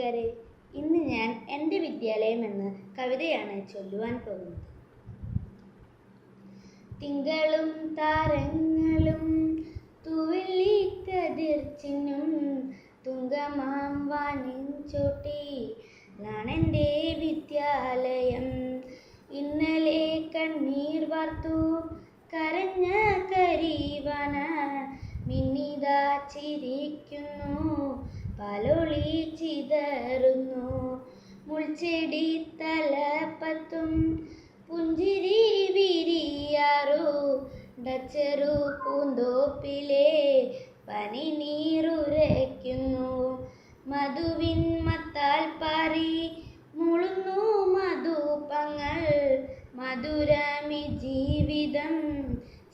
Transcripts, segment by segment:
കൂട്ടുകാരെ ഇന്ന് ഞാൻ എന്റെ വിദ്യാലയം എന്ന കവിതയാണ് ചൊല്ലുവാൻ പോകുന്നത്. തിങ്കളും താരങ്ങളും തുവല്ലി തുങ്കമാം വാനിൻ ചോട്ടി. നാണെന്റെ വിദ്യാലയം ഇന്നലെ കണ്ണീർ വാർത്തു. കരഞ്ഞ കരീവന മിന്നിതാ ചിരിക്കുന്നു. പാലൊളി ചിതറുന്നു മുൾച്ചെടി തലപ്പത്തും പുഞ്ചിരി വിരിയാറു. ഡച്ചറു പൂന്തോപ്പിലെ പനി നീറുരയ്ക്കുന്നു മധുവിൻ മത്താൽ പാറി മുളുന്നു മധുപങ്ങൾ. മധുരമി ജീവിതം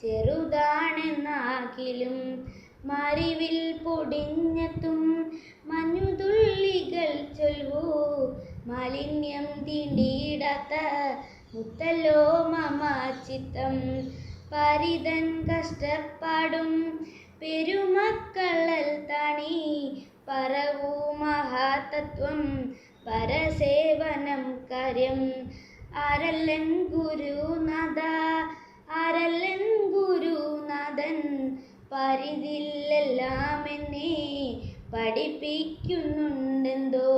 ചെറുതാണെന്നാകിലും. മറിവിൽ പൊടിഞ്ഞെത്തും മഞ്ഞുതുൾ മാലിന്യം തീണ്ടിയിടാത്ത മുത്തല്ലോ മമ ചിത്തം. പരിതൻ കഷ്ടപ്പാടും പെരുമക്കളൽ തണി പറവൂ മഹാതത്വം. പരസേവനം കാര്യം ആരല്ലൻ ഗുരുനാഥ ആരല്ലൻ ഗുരുനാഥൻ. പരിതില്ലെല്ലാം എന്നെ പഠിപ്പിക്കുന്നുണ്ടെന്തോ?